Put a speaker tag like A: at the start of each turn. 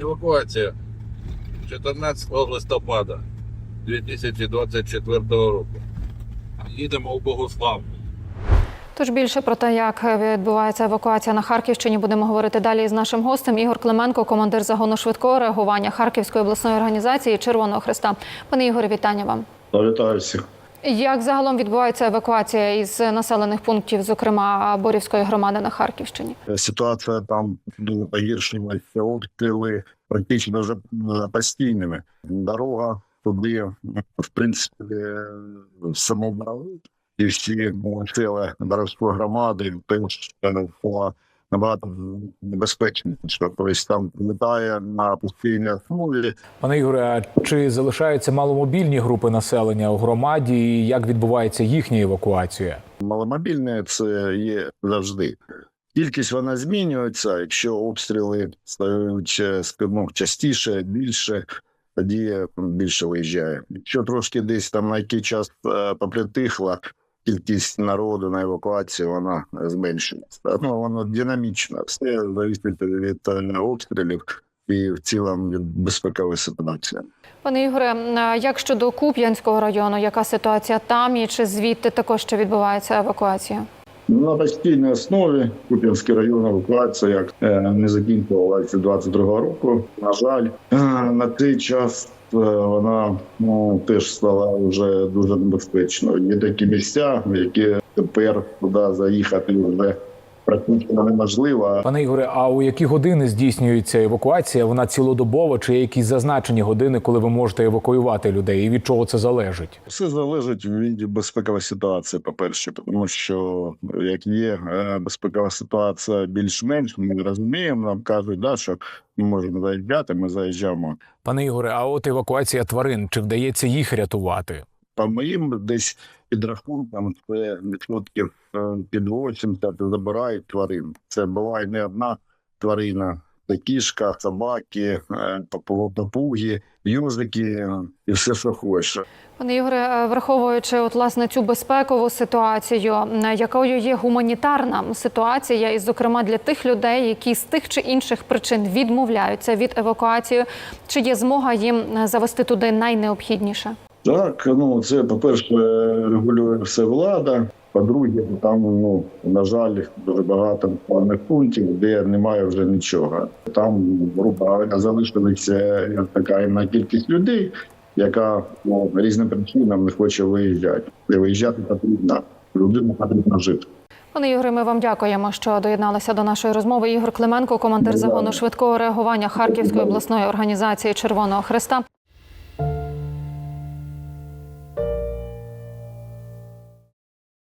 A: Евакуація 14 листопада 2024 року. Їдемо у Богослав.
B: Тож більше про те, як відбувається евакуація на Харківщині, будемо говорити далі з нашим гостем. Ігор Клименко, командир загону швидкого реагування Харківської обласної організації Червоного Христа. Пане Ігоре, вітання вам.
C: Вітаю всіх.
B: Як загалом відбувається евакуація із населених пунктів, зокрема Борівської громади на Харківщині?
C: Ситуація там дуже погіршилася, обстріли практично вже е, постійними. Дорога туди, в принципі, е, самобрали. І всі сили Боровської громади теж е, була набагато небезпечніше. Тобто там літає на постійній основі.
D: Пане Ігоре, а чи залишаються маломобільні групи населення у громаді? і Як відбувається їхня евакуація?
C: Маломобільне це є завжди. Кількість вона змінюється. Якщо обстріли стають скажімо, частіше, більше, тоді більше виїжджає. Якщо трошки десь там на який час е, попритихла, кількість народу на евакуацію вона зменшується. Ну воно динамічно. Все залежить від е, обстрілів і в цілому від безпекової ситуації.
B: Пане Ігоре, а як щодо Куп'янського району, яка ситуація там і чи звідти також ще відбувається евакуація?
C: На постійній основі Куп'янський район евакуація як е, не закінчувалася 22 року. На жаль, е, на цей час е, вона ну, теж стала вже дуже небезпечною. Є такі місця, в які тепер туди заїхати вже практично неможливо.
D: Пане Ігоре, а у які години здійснюється евакуація? Вона цілодобово чи є якісь зазначені години, коли ви можете евакуювати людей? І від чого це залежить?
C: Все залежить від безпекової ситуації, по-перше, тому що як є е, безпекова ситуація більш-менш, ми розуміємо, нам кажуть, да, що ми можемо заїжджати, ми заїжджаємо.
D: Пане Ігоре, а от евакуація тварин, чи вдається їх рятувати?
C: По моїм десь підрахункам, це відсотків е, під 80 забирають тварин. Це буває не одна тварина. Це кішка, собаки, е, папуги, юзики е, і все, що хочеш.
B: Пане Ігоре, враховуючи от власне цю безпекову ситуацію, якою є гуманітарна ситуація, і зокрема для тих людей, які з тих чи інших причин відмовляються від евакуації, чи є змога їм завести туди найнеобхідніше?
C: Так, ну це по-перше, регулює все влада. По-друге, там, ну на жаль, дуже багато населених пунктів, де немає вже нічого. Там грубо залишилася як така іна кількість людей, яка ну, різним причинам не хоче виїжджати. І виїжджати потрібно. Людина потрібно жити.
B: Пане Ігоре, ми вам дякуємо, що доєдналися до нашої розмови. Ігор Клименко, командир загону швидкого реагування Харківської обласної організації Червоного Христа.